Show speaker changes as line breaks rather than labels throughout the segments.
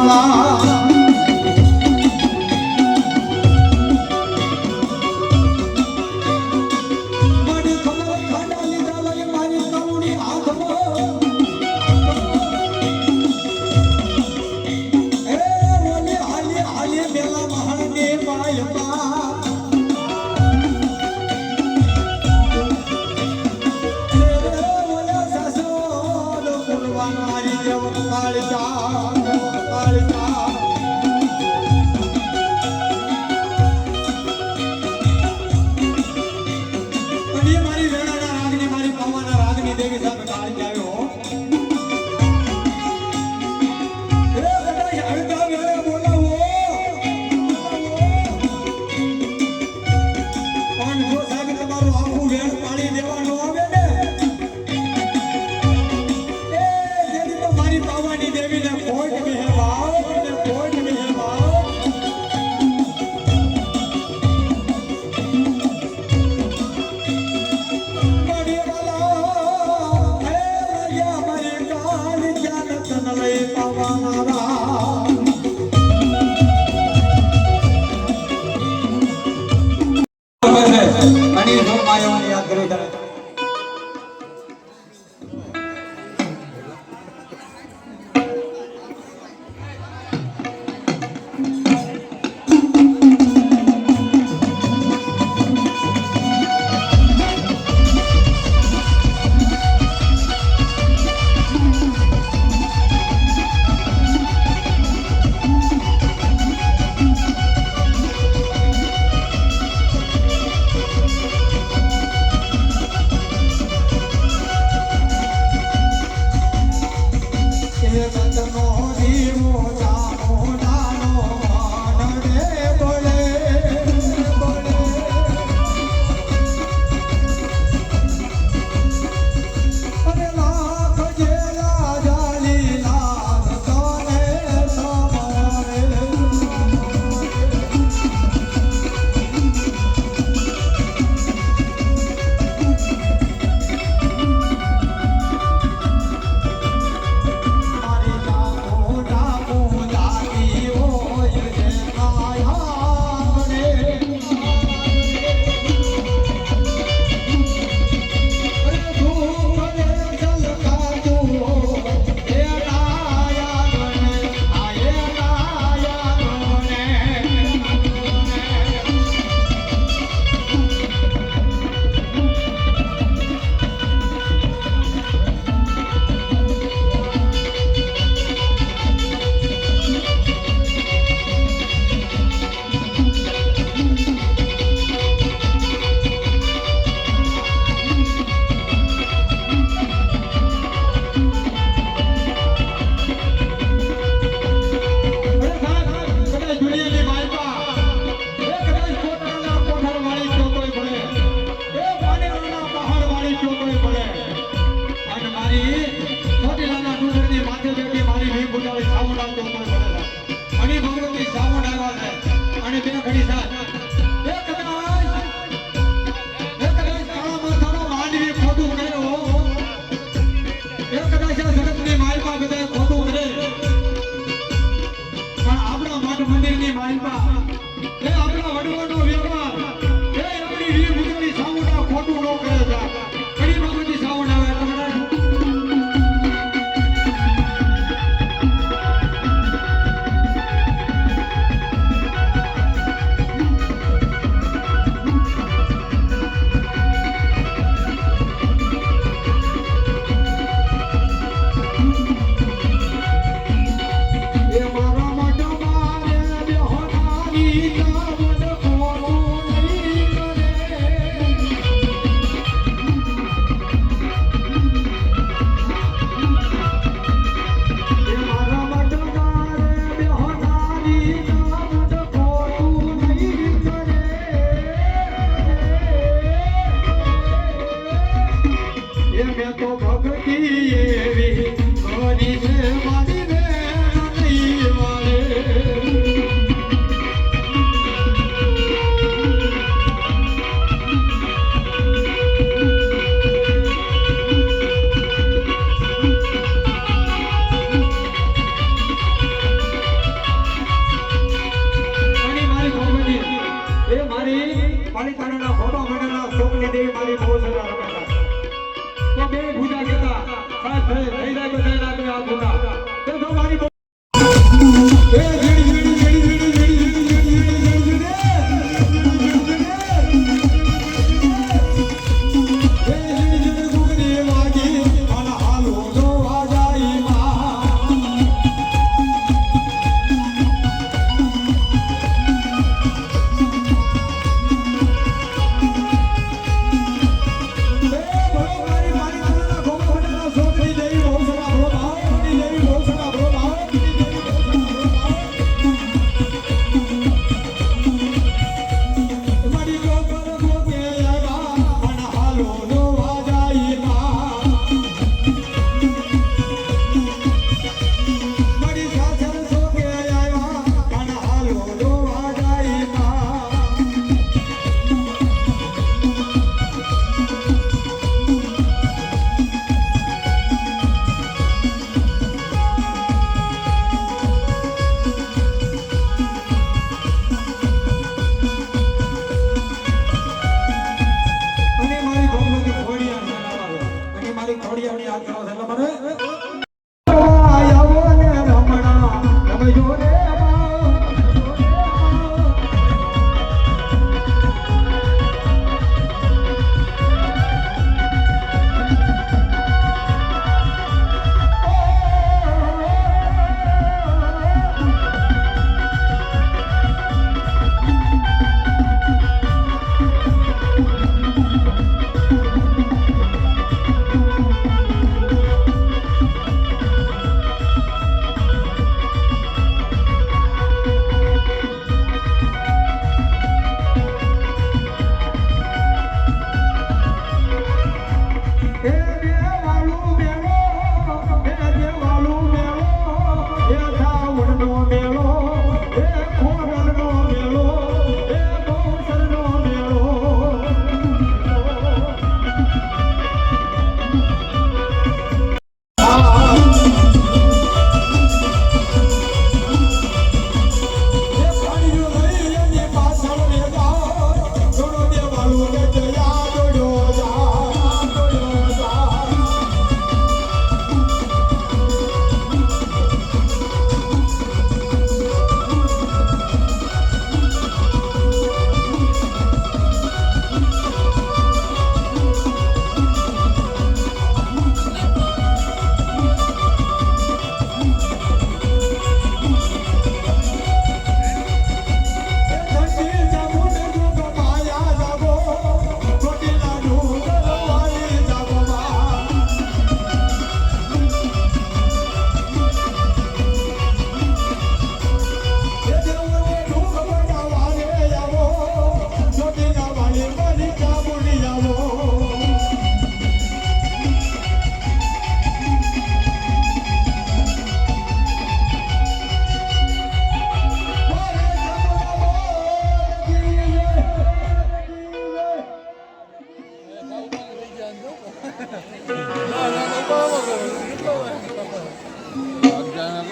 la la ただい ಯಾಕೆ ಕೆಲಸ ಎಲ್ಲ ಮನೆ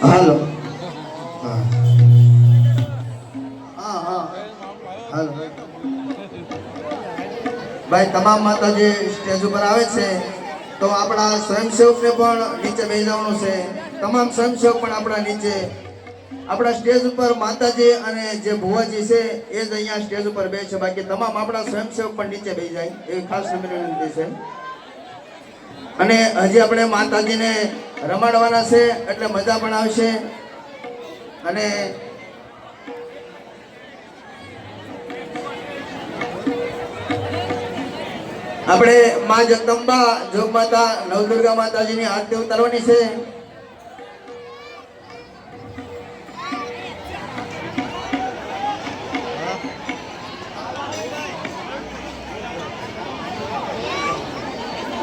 હાલો હા હા
હાલો ભાઈ, તમામ માતાજી સ્ટેજ ઉપર આવે છે. તો આપણા સ્વયંસેવકને પણ નીચે બે જવાનું છે. તમામ સ્વયંસેવક પણ આપણા નીચે. આપણા સ્ટેજ ઉપર માતાજી અને જે ભુવાજી છે, એ જ અહીંયા સ્ટેજ ઉપર બે છે. બાકી તમામ આપણા સ્વયંસેવક પણ નીચે બે જાય. એવી ખાસ વિનંતી છે. અને હજી આપણે માતાજીને રમાડવાના છે, એટલે મજા પણ આવશે. અને આપણે મા જગદંબા જોગ માતા, નવદુર્ગા માતાજીની આરતી ઉતારવાની છે.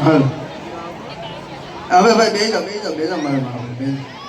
હાલો 啊不是不别走别走别走别走妈别